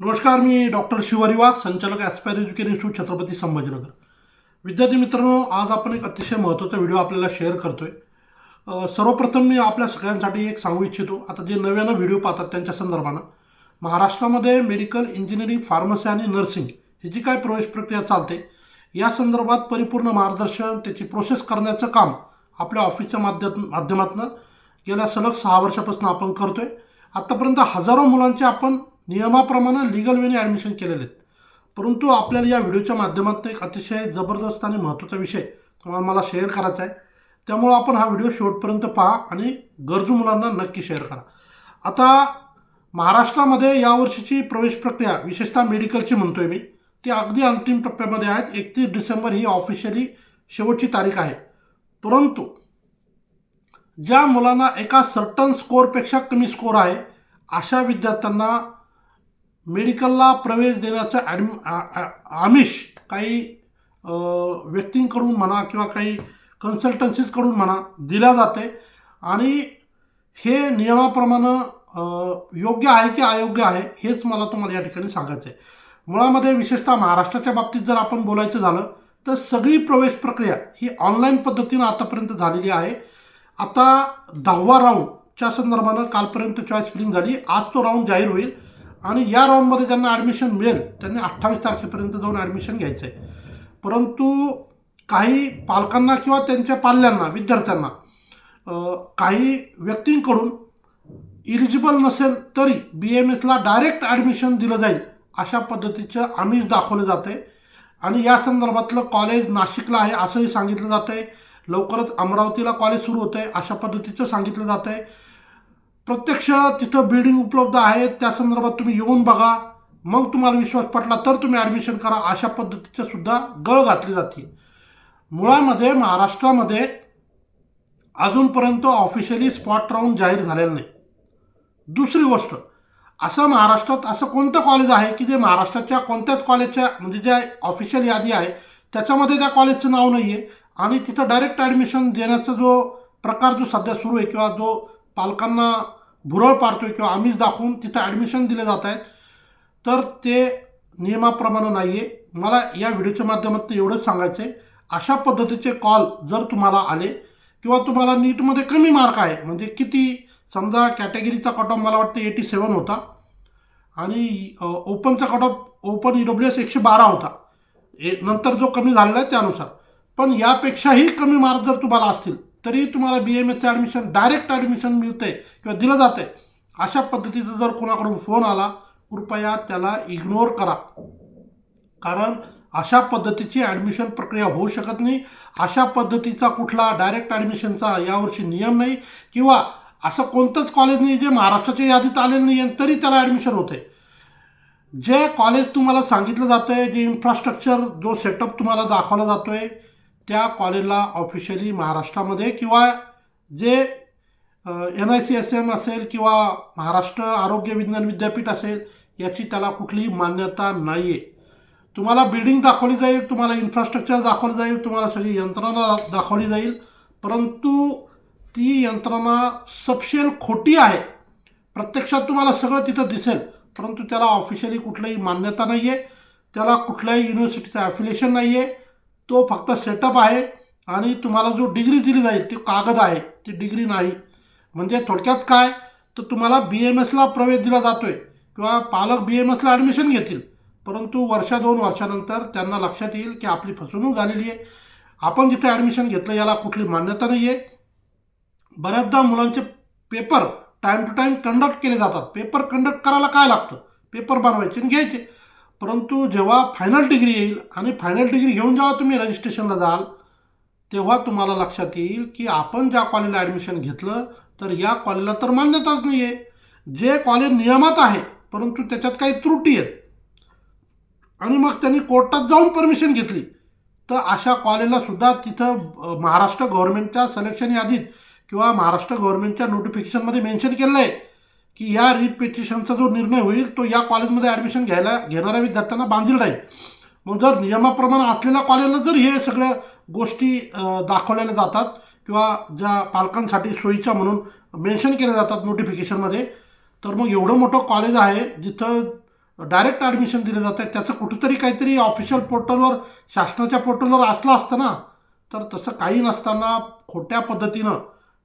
नमस्कार मी डॉक्टर शिवारी वाघ संचालक aspire education institute Chhatrapati Sambhajinagar. विद्यार्थी मित्रांनो आज आपण एक अतिशय महत्त्वाचा व्हिडिओ आपल्याला शेअर करतो आहे सर्वप्रथम मी आपल्या सगळ्यांसाठी एक सांगू इच्छितो. आता जे नव्यानं व्हिडिओ पाहतात त्यांच्या संदर्भानं महाराष्ट्रामध्ये मेडिकल इंजिनिअरिंग फार्मसी आणि नर्सिंग ही जी काय प्रवेश प्रक्रिया चालते या संदर्भात परिपूर्ण मार्गदर्शन त्याची प्रोसेस करण्याचं काम आपल्या ऑफिसच्या माध्यम माध्यमातून गेल्या सलग सहा वर्षापासून आपण करतो आहे आत्तापर्यंत हजारो मुलांचे आपण नियमाप्रमाणे लिगल वेने ॲडमिशन केलेले आहेत. परंतु आपल्याला या व्हिडिओच्या माध्यमातून एक अतिशय जबरदस्त आणि महत्त्वाचा विषय तुम्हाला मला शेअर करायचा आहे. त्यामुळं आपण हा व्हिडिओ शेवटपर्यंत पहा आणि गरजू मुलांना नक्की शेअर करा. आता महाराष्ट्रामध्ये यावर्षीची प्रवेश प्रक्रिया विशेषतः मेडिकलची म्हणतोय मी ती अगदी अंतिम टप्प्यामध्ये आहेत. एकतीस डिसेंबर ही ऑफिशियली शेवटची तारीख आहे. परंतु ज्या मुलांना एका सर्टन स्कोअरपेक्षा कमी स्कोअर आहे अशा विद्यार्थ्यांना मेडिकलला प्रवेश देण्याचं ॲडमि आमिष काही व्यक्तींकडून म्हणा किंवा काही कन्सल्टन्सीजकडून म्हणा दिल्या जाते आणि हे नियमाप्रमाणे योग्य आहे की अयोग्य आहे हेच मला तुम्हाला या ठिकाणी सांगायचं आहे मुळामध्ये विशेषतः महाराष्ट्राच्या बाबतीत जर आपण बोलायचं झालं तर सगळी प्रवेश प्रक्रिया ही ऑनलाईन पद्धतीनं आतापर्यंत झालेली आहे. आता दहावा राऊंडच्या संदर्भानं कालपर्यंत चॉईस फिलिंग झाली. आज तो राऊंड जाहीर होईल. आणि या राऊंडमध्ये ज्यांना ॲडमिशन मिळेल त्यांनी अठ्ठावीस तारखेपर्यंत जाऊन ॲडमिशन घ्यायचं आहे. परंतु काही पालकांना किंवा त्यांच्या पाल्यांना विद्यार्थ्यांना काही व्यक्तींकडून इलिजिबल नसेल तरी बी एम एसला डायरेक्ट ॲडमिशन दिलं जाईल अशा पद्धतीचं आमिष दाखवलं जातं आहे आणि या संदर्भातलं कॉलेज नाशिकला आहे असंही सांगितलं जातं आहे लवकरच अमरावतीला कॉलेज सुरू होतं आहे अशा पद्धतीचं सांगितलं जातं आहे प्रत्यक्ष तिथं बिल्डिंग उपलब्ध आहे त्या संदर्भात तुम्ही येऊन बघा. मग तुम्हाला विश्वास पटला तर तुम्ही ॲडमिशन करा अशा पद्धतीचं सुद्धा गळ घातली जाते मुळामध्ये महाराष्ट्रामध्ये अजूनपर्यंत ऑफिशियली स्पॉट राऊंड जाहीर झालेलं नाही. दुसरी गोष्ट असं महाराष्ट्रात असं कोणतं कॉलेज आहे की जे महाराष्ट्राच्या कोणत्याच कॉलेजच्या म्हणजे जे ऑफिशियल यादी आहे त्याच्यामध्ये त्या कॉलेजचं नाव नाही आहे आणि तिथं डायरेक्ट ॲडमिशन देण्याचा जो प्रकार जो सध्या सुरू आहे किंवा जो पालकांना भुरळ पाडतो आहे किंवा आम्हीच दाखवून तिथं ॲडमिशन दिले जात आहेत. तर ते नियमाप्रमाणे नाही आहे मला या व्हिडिओच्या माध्यमातून एवढंच सांगायचं आहे अशा पद्धतीचे कॉल जर तुम्हाला आले किंवा तुम्हाला नीटमध्ये कमी मार्क आहे म्हणजे किती समजा कॅटेगरीचा कट ऑफ मला वाटतं एटी सेवन होता. आणि ओपनचा cut off open E W S एकशे बारा होता. ए नंतर जो कमी झालेला आहे त्यानुसार. पण यापेक्षाही कमी मार्क जर तुम्हाला असतील तरी तुम्हाला बी एम एसचं ॲडमिशन डायरेक्ट ॲडमिशन मिळते किंवा दिलं जातं आहे अशा पद्धतीचा जर कोणाकडून फोन आला कृपया त्याला इग्नोर करा. कारण अशा पद्धतीची ॲडमिशन प्रक्रिया होऊ शकत नाही. अशा पद्धतीचा कुठला डायरेक्ट ॲडमिशनचा यावर्षी नियम नाही. किंवा असं कोणतंच कॉलेज नाही जे महाराष्ट्राच्या यादीत आलेलं नाही आहे तरी त्याला ॲडमिशन होते जे कॉलेज तुम्हाला सांगितलं जातं आहे जे इन्फ्रास्ट्रक्चर जो सेटअप तुम्हाला दाखवला जातो आहे त्या कॉलेजला ऑफिशियली महाराष्ट्रामध्ये किंवा जे N I C S M असेल किंवा महाराष्ट्र आरोग्य विज्ञान विद्यापीठ असेल याची त्याला कुठलीही मान्यता नाही आहे तुम्हाला बिल्डिंग दाखवली जाईल तुम्हाला इन्फ्रास्ट्रक्चर दाखवलं जाईल तुम्हाला सगळी यंत्रणा दाखवली जाईल परंतु ती यंत्रणा सपशेल खोटी आहे. प्रत्यक्षात तुम्हाला सगळं तिथं दिसेल परंतु त्याला ऑफिशियली कुठलीही मान्यता नाही आहे त्याला कुठल्याही युनिव्हर्सिटीचं ॲफिलिएशन नाही आहे तो फक्त सेटअप आहे आणि तुम्हाला जो डिग्री दिली जाईल ती कागद आहे ती डिग्री नाही. म्हणजे थोडक्यात काय? तर तुम्हाला बी एम एसला प्रवेश दिला जातो आहे किंवा पालक बी एम एसला ॲडमिशन घेतील. परंतु वर्षा दोन वर्षानंतर त्यांना लक्षात येईल की आपली फसवणूक झालेली आहे. आपण जिथे ॲडमिशन घेतलं याला कुठली मान्यता नाही आहे बऱ्याचदा मुलांचे paper time to time conduct केले जातात. पेपर कंडक्ट करायला काय लागतं? पेपर बनवायचे आणि घ्यायचे. परंतु जेव्हा फायनल डिग्री येईल आणि फायनल डिग्री घेऊन जेव्हा तुम्ही रजिस्ट्रेशनला जाल तेव्हा तुम्हाला लक्षात येईल की आपण ज्या कॉलेजला ॲडमिशन घेतलं तर या कॉलेजला तर मान्यताच नाही आहे जे कॉलेज नियमात आहे परंतु त्याच्यात काही त्रुटी आहेत. आणि मग त्यांनी कोर्टात जाऊन परमिशन घेतली. तर अशा कॉलेजला सुद्धा तिथं महाराष्ट्र गव्हर्नमेंटच्या सलेक्शन यादीत किंवा महाराष्ट्र गव्हर्नमेंटच्या नोटिफिकेशनमध्ये मेन्शन केलं आहे की या रिपिटिशनचा जो निर्णय होईल तो या कॉलेजमध्ये ॲडमिशन घ्यायला घेणाऱ्या विद्यार्थ्यांना बांधील राहील. मग जर नियमाप्रमाणे असलेल्या कॉलेजला जर हे सगळ्या गोष्टी दाखवलेल्या जातात किंवा ज्या पालकांसाठी सोयीच्या म्हणून मेन्शन केल्या जातात नोटिफिकेशनमध्ये तर मग एवढं मोठं कॉलेज आहे जिथं डायरेक्ट ॲडमिशन दिलं जात आहे त्याचं कुठंतरी काहीतरी ऑफिशियल पोर्टलवर शासनाच्या पोर्टलवर असलं असतं ना तर तसं काही नसताना खोट्या पद्धतीनं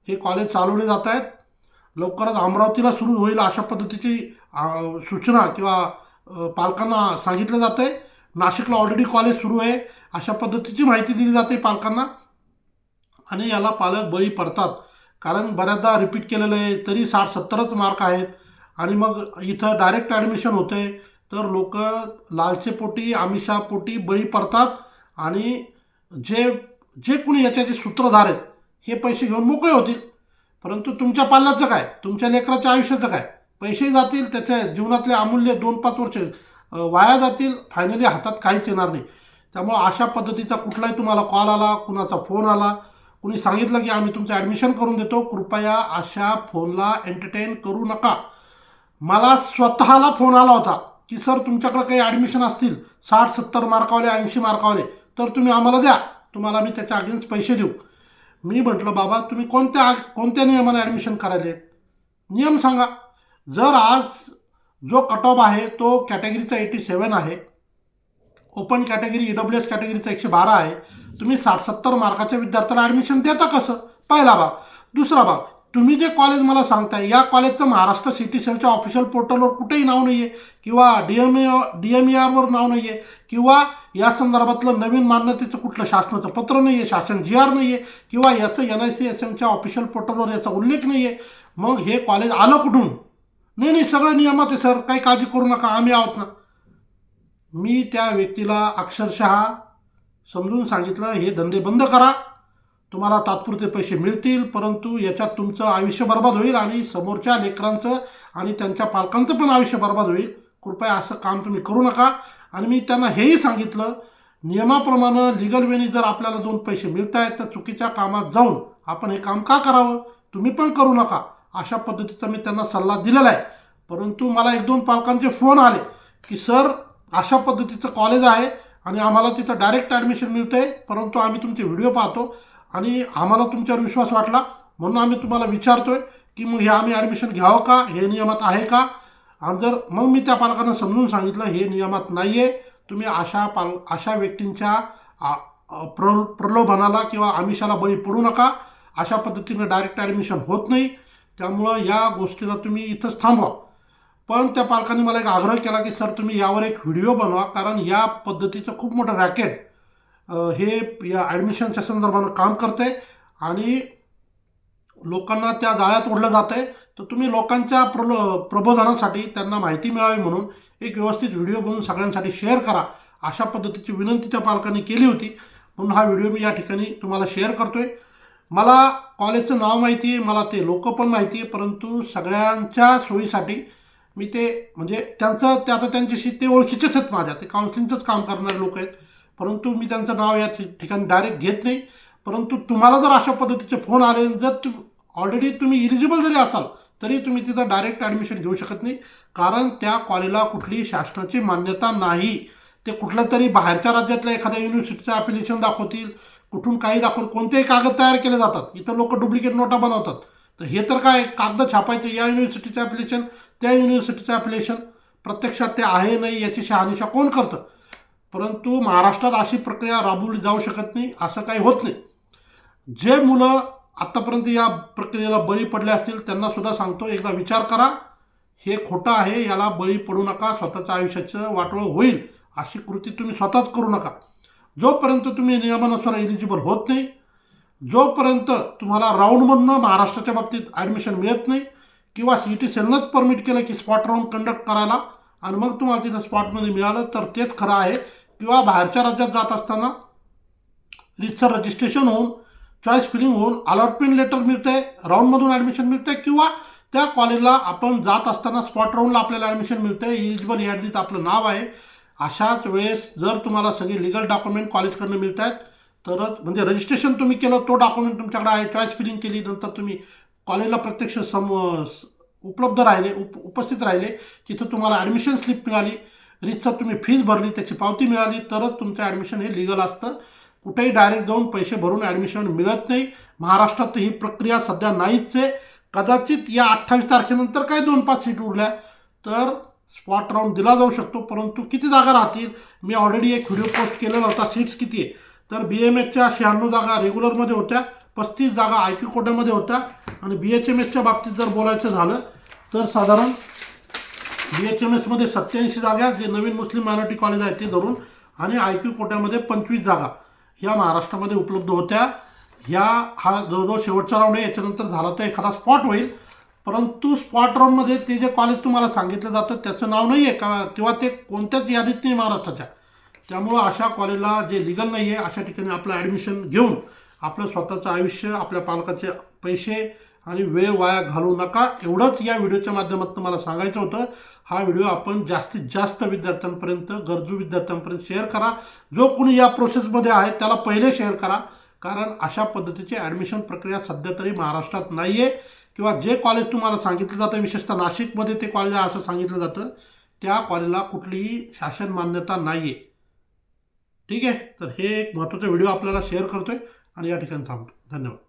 हे कॉलेज चालवले जात आहेत. लवकरच अमरावतीला सुरू होईल अशा पद्धतीची सूचना किंवा पालकांना सांगितलं जातं आहे नाशिकला ऑलरेडी कॉलेज सुरू आहे. अशा पद्धतीची माहिती दिली जाते पालकांना. आणि याला पालक बळी पडतात. कारण बऱ्याचदा रिपीट केलेलं आहे तरी साठ सत्तरच मार्क आहेत. आणि मग इथं डायरेक्ट ॲडमिशन होते तर लोक लालचेपोटी आमिषापोटी बळी पडतात. आणि जे जे कुणी याच्याचे सूत्रधार आहेत हे पैसे घेऊन मोकळे होतील. परंतु तुमच्या पाल्याचं काय? तुमच्या लेकराच्या आयुष्याचं काय? पैसे जातील त्याच्या जीवनातले अमूल्य दोन पाच वर्ष वाया जातील फायनली हातात काहीच येणार नाही. त्यामुळं अशा पद्धतीचा कुठलाही तुम्हाला कॉल आला कुणाचा फोन आला कुणी सांगितलं की आम्ही तुमचं ॲडमिशन करून देतो कृपया अशा फोनला एंटरटेन करू नका. मला स्वतःला फोन आला होता की सर तुमच्याकडे काही ॲडमिशन असतील साठ सत्तर मार्कावले ऐंशी मार्कावले तर तुम्ही आम्हाला द्या. तुम्हाला मी त्याच्या अगेन्स्ट पैसे देऊ. मी म्हटलं बाबा तुम्ही कोणत्या कोणत्या नियमाने ॲडमिशन करायले? नियम सांगा. जर आज जो कट ऑफ आहे तो कॅटेगरीचा एटी सेवन आहे open category E W S कॅटेगरीचा एकशे बारा आहे तुम्ही साठ सत्तर मार्काच्या विद्यार्थ्याला ॲडमिशन देता कसं? पहिला भाग. दुसरा भाग. तुम्ही जे कॉलेज मला सांगताय या कॉलेजचं महाराष्ट्र सिटी सेलच्या ऑफिशियल पोर्टलवर कुठेही नाव नाही आहे किंवा D M A D M E आरवर नाव नाही आहे किंवा या संदर्भातलं नवीन मान्यतेचं कुठलं शासनाचं पत्र नाही आहे शासन जी आर नाही आहे किंवा याचं एन आय सी एस एमच्या ऑफिशियल पोर्टलवर याचा उल्लेख नाही आहे मग हे कॉलेज आलं कुठून? नाही नाही सगळं नियमात आहे सर. काही काळजी करू नका आम्ही आहोत ना. मी त्या व्यक्तीला अक्षरशः समजून सांगितलं हे धंदे बंद करा. तुम्हाला तात्पुरते पैसे मिळतील परंतु याच्यात तुमचं आयुष्य बर्बाद होईल आणि समोरच्या लेकरांचं आणि त्यांच्या पालकांचं पण आयुष्य बर्बाद होईल. कृपया असं काम तुम्ही करू नका. आणि मी त्यांना हेही सांगितलं नियमाप्रमाणे लिगल वेनी जर आपल्याला दोन पैसे मिळत आहेत तर चुकीच्या कामात जाऊन आपण हे काम का करावं? तुम्ही पण करू नका. अशा पद्धतीचा मी त्यांना सल्ला दिलेला आहे. परंतु मला एक दोन पालकांचे फोन आले की सर अशा पद्धतीचं कॉलेज आहे आणि आम्हाला तिथं डायरेक्ट ॲडमिशन मिळतं आहे परंतु आम्ही तुमचे व्हिडिओ पाहतो. आणि आम्हाला तुमच्यावर विश्वास वाटला म्हणून आम्ही तुम्हाला विचारतो आहे की मग हे आम्ही ॲडमिशन घ्यावं का? हे नियमात आहे का? आणि जर मग मी त्या पालकांना समजून सांगितलं हे नियमात नाही आहे तुम्ही अशा पाल अशा व्यक्तींच्या आ- प्र प्रलोभनाला किंवा आमिषाला बळी पडू नका. अशा पद्धतीनं डायरेक्ट ॲडमिशन होत नाही. त्यामुळं या गोष्टीला तुम्ही इथंच थांबवा. पण त्या पालकांनी मला एक आग्रह केला की सर तुम्ही यावर एक व्हिडिओ बनवा. कारण या पद्धतीचं खूप मोठं रॅकेट हे या ॲडमिशनच्या संदर्भानं काम करते आणि लोकांना त्या जाळ्यात ओढलं जातं आहे तर तुम्ही लोकांच्या प्रलो प्रबोधनासाठी त्यांना माहिती मिळावी म्हणून एक व्यवस्थित व्हिडिओ बनवून सगळ्यांसाठी शेअर करा अशा पद्धतीची विनंती त्या पालकांनी केली होती. म्हणून हा व्हिडिओ मी या ठिकाणी तुम्हाला शेअर करतो आहे मला कॉलेजचं नाव माहिती आहे मला ते लोक पण माहिती आहे परंतु सगळ्यांच्या सोयीसाठी मी ते म्हणजे त्यांचं ते आता त्यांच्याशी ते ओळखीचेच आहेत माझ्या. ते काउन्सिलिंगचंच काम करणारे लोक आहेत. परंतु मी त्यांचं नाव या ठिकाणी डायरेक्ट घेत नाही. परंतु तुम्हाला जर अशा पद्धतीचे फोन आले जर तु ऑलरेडी तुम्ही इलिजिबल जरी असाल तरी तुम्ही तिथं डायरेक्ट ॲडमिशन घेऊ शकत नाही. कारण त्या कॉलेजला कुठलीही शासनाची मान्यता नाही. ते कुठल्या तरी बाहेरच्या राज्यातल्या एखाद्या युनिव्हर्सिटीचं ॲप्लिकेशन दाखवतील. कुठून काही दाखवून कोणतेही कागद तयार केले जातात. इथं लोक डुप्लिकेट नोटा बनवतात. तर हे तर काय कागद छापायचे? या युनिव्हर्सिटीचं ॲप्लिकेशन त्या युनिव्हर्सिटीचं ॲप्लिकेशन प्रत्यक्षात ते आहे नाही याची शहानिशा कोण करतं? परंतु महाराष्ट्रात अशी प्रक्रिया राबवली जाऊ शकत नाही असं काही होत नाही. जे मुलं आत्तापर्यंत या प्रक्रियेला बळी पडले असतील त्यांना सुद्धा सांगतो एकदा विचार करा हे खोटं आहे याला बळी पडू नका स्वतःच्या आयुष्याचं वाटोळं होईल अशी कृती तुम्ही स्वतःच करू नका. जोपर्यंत तुम्ही नियमानुसार एलिजिबल होत नाही जोपर्यंत तुम्हाला राऊंडमधनं महाराष्ट्राच्या बाबतीत ॲडमिशन मिळत नाही किंवा सी टी सेलनंच परमिट केलं की स्पॉट राऊंड कंडक्ट करायला आणि मग तुम्हाला तिथं स्पॉटमध्ये मिळालं तर तेच खरं आहे किंवा बाहेरच्या राज्यात जात असताना रितसर रजिस्ट्रेशन होऊन चॉईस फिलिंग होऊन अलॉटमेंट लेटर मिळते राऊंडमधून ॲडमिशन मिळते किंवा त्या कॉलेजला आपण जात असताना स्पॉट राऊंडला आपल्याला ॲडमिशन मिळते. इलिजिबल यादीत आपलं नाव आहे. अशाच वेळेस जर तुम्हाला सगळे लिगल डॉक्युमेंट कॉलेजकडनं मिळत आहेत तरच म्हणजे रजिस्ट्रेशन तुम्ही केलं तो डॉक्युमेंट तुमच्याकडे आहे. चॉईस फिलिंग केली नंतर तुम्ही कॉलेजला प्रत्यक्ष सम उपलब्ध राहिले उप उपस्थित राहिले तिथं तुम्हाला ॲडमिशन स्लिप मिळाली. रितसर तुम्ही फीज भरली त्याची पावती मिळाली तरच तुमचं ॲडमिशन हे लिगल असतं. कुठेही डायरेक्ट जाऊन पैसे भरून ॲडमिशन मिळत नाही. महाराष्ट्रात ही प्रक्रिया सध्या नाहीच आहे. कदाचित या अठ्ठावीस तारखेनंतर काय दोन पाच सीट उरल्या तर स्पॉट राऊंड दिला जाऊ शकतो. परंतु किती जागा राहतील? मी ऑलरेडी एक व्हिडिओ पोस्ट केलेला होता. सीट्स किती आहे तर बी एम एचच्या शहाण्णव जागा रेग्युलरमध्ये होत्या. पस्तीस जागा आय क्यू कोट्यामध्ये होत्या. आणि बी एच एम एसच्या बाबतीत जर बोलायचं झालं तर साधारण बी एच एम एसमध्ये सत्याऐंशी जागा जे नवीन मुस्लिम मायनॉरिटी कॉलेज आहे ते धरून आणि आय क्यू कोट्यामध्ये पंचवीस जागा ह्या महाराष्ट्रामध्ये उपलब्ध होत्या. ह्या हा जवळजवळ शेवटचा राऊंड आहे याच्यानंतर झाला तर एखादा स्पॉट होईल. परंतु स्पॉट राऊंडमध्ये ते जे कॉलेज तुम्हाला सांगितलं जातं त्याचं नाव नाही आहे का? किंवा ते कोणत्याच यादीत नाही महाराष्ट्राच्या. त्यामुळं अशा कॉलेजला जे लिगल नाही आहे अशा ठिकाणी आपलं ॲडमिशन घेऊन आपलं स्वतःचं आयुष्य आपल्या पालकाचे पैसे आणि वेळ वाया घालवू नका. एवढंच या व्हिडिओच्या माध्यमातून मला सांगायचं होतं. हा व्हिडिओ आपण जास्तीत जास्त विद्यार्थ्यांपर्यंत गरजू विद्यार्थ्यांपर्यंत शेअर करा. जो कोणी या प्रोसेसमध्ये आहे त्याला पहिले शेअर करा. कारण अशा पद्धतीची ॲडमिशन प्रक्रिया सध्या तरी महाराष्ट्रात नाही आहे किंवा जे कॉलेज तुम्हाला सांगितलं जातं विशेषतः नाशिकमध्ये ते कॉलेज आहे असं सांगितलं जातं त्या कॉलेजला कुठलीही शासन मान्यता नाही आहे ठीक आहे? तर हे एक महत्त्वाचा व्हिडिओ आपल्याला शेअर करतो आहे आणि या ठिकाणी थांबतो. धन्यवाद.